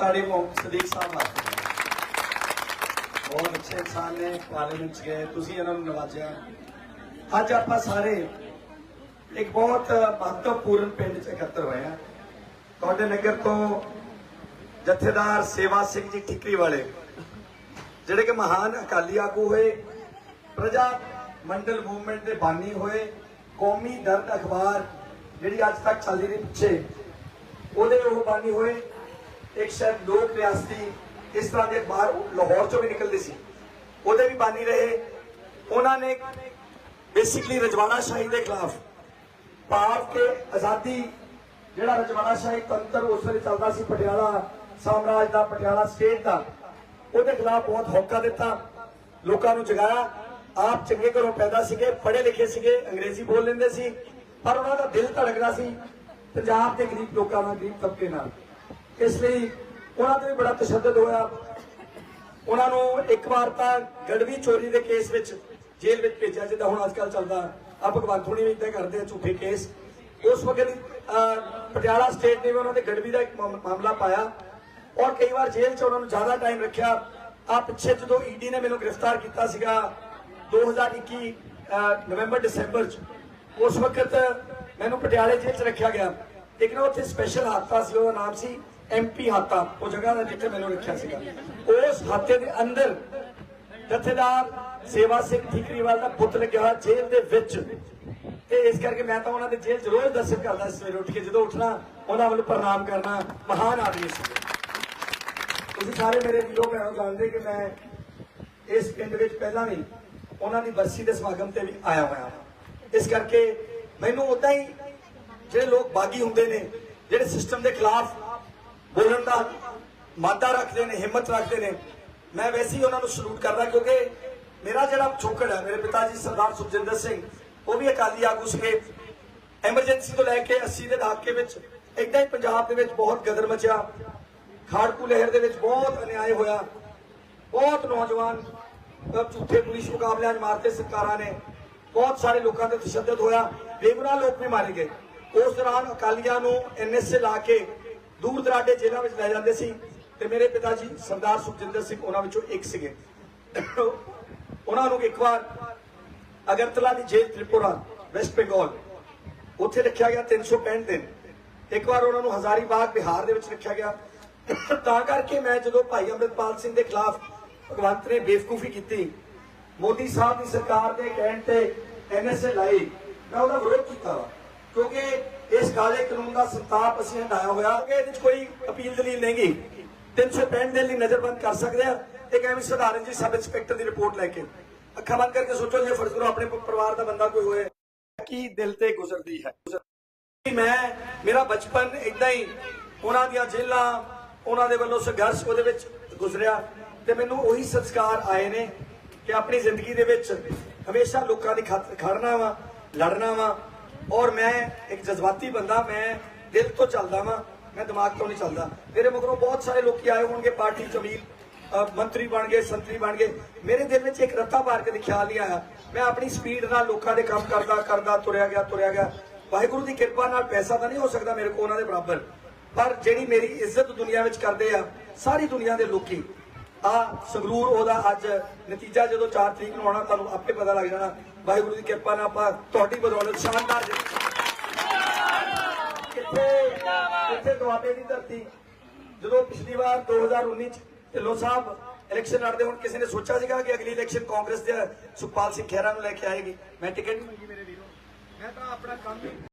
ਤਾੜੀ ਮੁਹੰਮਦ ਸਦੀਕ ਸਾਹਿਬ ਬਹੁਤ ਅੱਛੇ ਇਨਸਾਨ ਨੇ ਪਾਰਲੀਮੈਂਟ 'ਚ ਗਏ, ਤੁਸੀਂ ਇਹਨਾਂ ਨੂੰ ਨਵਾਜਿਆ। ਅੱਜ ਆਪਾਂ ਸਾਰੇ ਇੱਕ ਬਹੁਤ ਮਹੱਤਵਪੂਰਨ ਪਿੰਡ 'ਚ ਇਕੱਤਰ ਹੋਏ ਆ। ਤੁਹਾਡੇ ਨਗਰ ਤੋਂ ਜਥੇਦਾਰ ਸੇਵਾ ਸਿੰਘ ਜੀ ਠਿਕਰੀ ਵਾਲੇ, ਜਿਹੜੇ ਕਿ ਮਹਾਨ ਅਕਾਲੀ ਆਗੂ ਹੋਏ, ਪ੍ਰਜਾ ਮੰਡਲ ਮੂਵਮੈਂਟ ਦੇ ਬਾਨੀ ਹੋਏ, ਕੌਮੀ ਦਰਦ ਅਖਬਾਰ ਜਿਹੜੀ ਅੱਜ ਤੱਕ ਚੱਲਦੀ ਰਹੀ ਪਿੱਛੇ, ਉਹਦੇ ਉਹ ਬਾਨੀ ਹੋਏ। ਇੱਕ ਸ਼ਾਇਦ ਲੋਕ ਰਿਆਸਤੀ ਇਸ ਤਰ੍ਹਾਂ ਦੇ ਬਾਹਰ ਲਾਹੌਰ ਚੋਂ ਵੀ ਨਿਕਲਦੇ ਸੀ। ਉਹਦੇ ਵੀ ਬਾਨੀ ਰਹੇ। ਉਹਨਾਂ ਨੇ ਬੇਸਿਕਲੀ ਰਜਵਾੜਾ ਸ਼ਾਹੀ ਦੇ ਖਿਲਾਫ ਭਾਰਤ ਕੇ ਆਜ਼ਾਦੀ ਜਿਹੜਾ ਰਜਵਾੜਾ ਸ਼ਾਹੀ ਤੰਤਰ ਉਸ ਵੇਲੇ ਚੱਲਦਾ ਸੀ ਪਟਿਆਲਾ ਸਾਮਰਾਜ ਦਾ, ਪਟਿਆਲਾ ਸਟੇਟ ਦਾ, ਉਹਦੇ ਖਿਲਾਫ ਬਹੁਤ ਹੌਕਾ ਦਿੱਤਾ, ਲੋਕਾਂ ਨੂੰ ਜਗਾਇਆ। ਆਪ ਚੰਗੇ ਘਰੋਂ ਪੈਦਾ ਸੀਗੇ, ਪੜ੍ਹੇ ਲਿਖੇ ਸੀਗੇ, ਅੰਗਰੇਜ਼ੀ ਬੋਲ ਲੈਂਦੇ ਸੀ, ਪਰ ਉਹਨਾਂ ਦਾ ਦਿਲ ਧੜਕਦਾ ਸੀ ਪੰਜਾਬ ਦੇ ਗਰੀਬ ਲੋਕਾਂ ਨਾਲ, ਗਰੀਬ ਤਬਕੇ ਨਾਲ। ਇਸ ਲਈ ਉਹਨਾਂ ਤੇ ਵੀ ਬੜਾ ਤਸ਼ੱਦਦ ਹੋਇਆ। ਉਹਨਾਂ ਨੂੰ ਇੱਕ ਵਾਰ ਤਾਂ ਗੜਵੀ ਚੋਰੀ ਦੇ ਕੇਸ ਵਿੱਚ ਜੇਲ੍ਹ ਵਿੱਚ ਭੇਜਿਆ ਜਿੱਦਾਂ ਹੁਣ ਅੱਜਕੱਲ ਚੱਲਦਾ। ਆ ਭਗਵੰਤ ਹੁਣੀ ਵੀ ਇੱਦਾਂ ਕਰਦੇ ਆ ਝੂਠੇ ਕੇਸ। ਉਸ ਵਕਤ ਪਟਿਆਲਾ ਸਟੇਟ ਨੇ ਵੀ ਉਹਨਾਂ ਦੇ ਗੜਵੀ ਦਾ ਇੱਕ ਮਾਮਲਾ ਪਾਇਆ। ਔਰ ਕਈ ਵਾਰ ਜੇਲ੍ਹ 'ਚ ਉਹਨਾਂ ਨੂੰ ਜ਼ਿਆਦਾ ਟਾਈਮ ਰੱਖਿਆ। ਆ ਪਿੱਛੇ ਜਦੋਂ ਈਡੀ ਨੇ ਮੈਨੂੰ ਗ੍ਰਿਫਤਾਰ ਕੀਤਾ ਸੀਗਾ 2021 ਅਹ, ਨਵੰਬਰ ਦਸੰਬਰ 'ਚ ਉਸ ਵਕਤ ਮੈਨੂੰ ਪਟਿਆਲੇ ਜੇਲ੍ਹ 'ਚ ਰੱਖਿਆ ਗਿਆ। ਲੇਕਿਨ ਉੱਥੇ ਸਪੈਸ਼ਲ ਹਾਦਸਾ ਸੀ ਉਹਦਾ ਨਾਮ ਸੀ ਐਮਪੀ ਹਾਤਾ, ਉਹ ਜਗ੍ਹਾ ਦਾ ਜਿੱਥੇ ਮੈਨੂੰ ਰੱਖਿਆ ਸੀਗਾ। ਉਸ ਹਾਤੇ ਦੇ ਅੰਦਰ ਜਥੇਦਾਰ ਸੇਵਾ ਸਿੰਘ ਠੀਕਰੀਵਾਲ ਦਾ ਪੁੱਤ ਲੱਗਿਆ ਹੋਇਆ ਜੇਲ੍ਹ ਦੇ ਵਿੱਚ। ਤੇ ਇਸ ਕਰਕੇ ਮੈਂ ਤਾਂ ਉਹਨਾਂ ਦੇ ਜੇਲ੍ਹ 'ਚ ਰੋਜ਼ ਦਰਸ਼ਨ ਕਰਦਾ ਸੀ ਉੱਠ ਕੇ। ਜਦੋਂ ਉੱਠਣਾ, ਉਹਨਾਂ ਵੱਲ ਪ੍ਰਣਾਮ ਕਰਨਾ ਮਹਾਨ ਆਦਮੀ ਸੀ। ਤੁਸੀਂ ਸਾਰੇ ਮੇਰੇ ਵੀਰੋ, ਭੈਣੋ ਜਾਣਦੇ ਕਿ ਮੈਂ ਇਸ ਪਿੰਡ ਵਿੱਚ ਪਹਿਲਾਂ ਵੀ ਉਹਨਾਂ ਦੀ ਬਰਸੀ ਦੇ ਸਮਾਗਮ ਤੇ ਵੀ ਆਇਆ ਹੋਇਆ ਇਸ ਕਰਕੇ ਮੈਨੂੰ ਉਦਾਂ ਹੀ ਜਿਹੜੇ ਲੋਕ ਬਾਗੀ ਹੁੰਦੇ ਨੇ, ਜਿਹੜੇ ਸਿਸਟਮ ਦੇ ਖਿਲਾਫ ਬੋਲਣ ਦਾ ਮਾਦਾ ਰੱਖਦੇ ਨੇ, ਹਿੰਮਤ ਰੱਖਦੇ ਨੇ। ਮੈਂ ਵੈਸੇ ਹੀ ਉਹਨਾਂ ਨੂੰ ਸਲੂਟ ਕਰਦਾ ਕਿਉਂਕਿ ਮੇਰਾ ਜਿਹੜਾ ਪਿਛੋਕੜ ਹੈ, ਮੇਰੇ ਪਿਤਾ ਜੀ ਸਰਦਾਰ ਸੁਖਜਿੰਦਰ ਸਿੰਘ, ਉਹ ਵੀ ਅਕਾਲੀ ਆਗੂ ਸੀਗੇ। ਐਮਰਜੈਂਸੀ ਤੋਂ ਲੈ ਕੇ 80 ਦੇ ਦਹਾਕੇ ਵਿੱਚ ਇਦਾਂ ਹੀ ਪੰਜਾਬ ਦੇ ਵਿੱਚ ਬਹੁਤ ਗਦਰ ਮਚਿਆ। ਖਾੜਕੂ ਲਹਿਰ ਦੇ ਵਿੱਚ ਬਹੁਤ ਅਨਿਆਏ ਹੋਇਆ। ਬਹੁਤ ਨੌਜਵਾਨ ਝੂਠੇ ਪੁਲਿਸ ਮੁਕਾਬਲਿਆਂ 'ਚ ਮਾਰਤੇ ਸਰਕਾਰਾਂ ਨੇ। ਬਹੁਤ ਸਾਰੇ ਲੋਕਾਂ ਤੇ ਤਸ਼ੱਦਦ ਹੋਇਆ। ਬੇਗੁਨਾਹ ਲੋਕ ਵੀ ਮਾਰੇ ਗਏ। ਉਸ ਦੌਰਾਨ ਅਕਾਲੀਆਂ ਨੂੰ ਐਨਐਸਏ ਲਾ ਕੇ ਦੂਰ ਦਰਾਡੇ ਜੇਲ੍ਹਾਂ ਵਿੱਚ ਲੈ ਜਾਂਦੇ ਸੀ ਤੇ ਮੇਰੇ ਪਿਤਾ ਜੀ ਸਰਦਾਰ ਸੁਖਜਿੰਦਰ ਸਿੰਘ ਉਹਨਾਂ ਵਿੱਚੋਂ ਇੱਕ ਸੀਗੇ। ਉਹਨਾਂ ਨੂੰ ਇੱਕ ਵਾਰ ਅਗਰਤਲਾ ਦੀ ਜੇਲ੍ਹ ਤ੍ਰਿਪੁਰਾ ਵੈਸਟ ਬੰਗਾਲ ਉੱਥੇ ਰੱਖਿਆ ਗਿਆ 365 ਦਿਨ। ਇੱਕ ਵਾਰ ਉਹਨਾਂ ਨੂੰ ਹਜ਼ਾਰੀ ਬਿਹਾਰ ਦੇ ਵਿੱਚ ਰੱਖਿਆ ਗਿਆ। ਤਾਂ ਕਰਕੇ ਮੈਂ ਜਦੋਂ ਭਾਈ ਅੰਮ੍ਰਿਤਪਾਲ ਸਿੰਘ ਦੇ ਖਿਲਾਫ ਭਗਵੰਤ ਨੇ ਬੇਵਕੂਫੀ ਕੀਤੀ, ਮੋਦੀ ਸਾਹਿਬ ਦੀ ਸਰਕਾਰ ਦੇ ਕਹਿਣ ਤੇ ਐਨਐਸਏ ਲਾਈ ਮੈਂ ਉਹਦਾ ਵਿਰੋਧ ਕੀਤਾ। ਵਾ ਕਿਉਂਕਿ ਇਸ ਕਾਲੇ ਕਾਨੂੰਨ ਦਾ ਸੰਤਾਪ ਅਸੀਂ ਹਟਾਇਆ ਹੋਇਆ ਕਿ ਇਹਦੇ ਵਿੱਚ ਕੋਈ ਅਪੀਲ ਦਲੀਲ ਨਹੀਂਗੀ 365 ਦਿਨ ਲਈ ਨਜ਼ਰਬੰਦ ਕਰ ਸਕਦੇ ਆ। ਇੱਕ ਐਵੇਂ ਸਧਾਰਨ ਜੀ ਸਬ ਇੰਸਪੈਕਟਰ ਦੀ ਰਿਪੋਰਟ ਲੈ ਕੇ। ਅੱਖਾਂ ਬੰਦ ਕਰਕੇ ਸੋਚੋ ਜੇ ਫਰਜ਼ ਕਰੋ ਆਪਣੇ ਪਰਿਵਾਰ ਦਾ ਬੰਦਾ ਕੋਈ ਹੋਏ। ਕੀ ਦਿਲ ਤੇ ਗੁਜ਼ਰਦੀ ਹੈ? ਮੈਂ, ਮੇਰਾ ਬਚਪਨ ਇਦਾਂ ਹੀ ਉਹਨਾਂ ਦੀਆਂ ਜੇਲਾਂ ਉਹਨਾਂ ਦੇ ਵੱਲੋਂ ਸੰਘਰਸ਼ ਉਹਦੇ ਵਿੱਚ ਗੁਜ਼ਰਿਆ ਤੇ ਮੈਨੂੰ ਉਹੀ ਸੰਸਕਾਰ ਆਏ ਨੇ ਕਿ ਆਪਣੀ ਜ਼ਿੰਦਗੀ ਦੇ ਵਿੱਚ ਹਮੇਸ਼ਾ ਲੋਕਾਂ ਦੀ ਖਾਤਰ ਖੜਨਾ ਵਾ, ਲੜਨਾ ਵਾ ਔਰ ਮੈਂ ਇੱਕ ਜਜ਼ਬਾਤੀ ਬੰਦਾ, ਮੈਂ ਦਿਲ ਤੋਂ ਚੱਲਦਾ ਵਾਂ, ਮੈਂ ਦਿਮਾਗ ਤੋਂ ਨਹੀਂ ਚੱਲਦਾ। ਮੇਰੇ ਮਗਰੋਂ ਬਹੁਤ ਸਾਰੇ ਲੋਕੀ ਆਏ ਹੋਣਗੇ, ਪਾਰਟੀ ਚ ਅਮੀਰ ਮੰਤਰੀ ਬਣ ਗਏ, ਸੰਤਰੀ ਬਣ ਗਏ। ਮੇਰੇ ਦਿਲ ਵਿੱਚ ਇੱਕ ਰੱਤਾ ਮਾਰ ਕੇ ਦੇ ਖਿਆਲ ਨਹੀਂ ਆਇਆ। ਮੈਂ ਆਪਣੀ ਸਪੀਡ ਨਾਲ ਲੋਕਾਂ ਦੇ ਕੰਮ ਕਰਦਾ ਕਰਦਾ, ਤੁਰਿਆ ਗਿਆ ਤੁਰਿਆ ਗਿਆ। ਵਾਹਿਗੁਰੂ ਦੀ ਕਿਰਪਾ ਨਾਲ ਪੈਸਾ ਤਾਂ ਨਹੀਂ ਹੋ ਸਕਦਾ ਮੇਰੇ ਕੋਲ, ਉਹਨਾਂ ਦੇ ਬਰਾਬਰ। ਪਰ ਜਿਹੜੀ ਮੇਰੀ ਇੱਜ਼ਤ ਦੁਨੀਆ ਵਿੱਚ ਕਰਦੇ ਆ, ਸਾਰੀ ਦੁਨੀਆ ਦੇ ਲੋਕੀ ਆ ਸੰਗਰੂਰ ਉਹਦਾ ਅੱਜ ਨਤੀਜਾ ਜਦੋਂ 4 ਤਰੀਕ ਨੂੰ ਆਉਣਾ, ਤੁਹਾਨੂੰ ਆਪੇ ਪਤਾ ਲੱਗ ਜਾਣਾ। ਵਾਹਿਗੁਰੂ ਦੀ ਕਿਰਪਾ ਨਾਲ ਆਪਾਂ ਤੁਹਾਡੀ ਬਦੌਲਤ ਸ਼ਾਨਦਾਰ ਜਿੱਤ। ਕਿੱਥੇ ਦੁਆਬੇ ਦੀ ਧਰਤੀ। ਜਦੋਂ ਪਿਛਲੀ ਵਾਰ 2019 ਚ ਢਿੱਲੋਂ ਸਾਹਿਬ ਇਲੈਕਸ਼ਨ ਲੜਦੇ, ਹੁਣ ਕਿਸੇ ਨੇ ਸੋਚਿਆ ਸੀਗਾ ਕਿ ਅਗਲੀ ਇਲੈਕਸ਼ਨ ਕਾਂਗਰਸ ਦੇ ਸੁਖਪਾਲ ਸਿੰਘ ਖਹਿਰਾ ਨੂੰ ਲੈ ਕੇ ਆਏਗੀ? ਮੈਂ ਟਿਕਟ ਮੰਗੀ ਮੇਰੇ ਵੀਰੋ, ਮੈਂ ਤਾਂ ਆਪਣਾ ਕੰਮ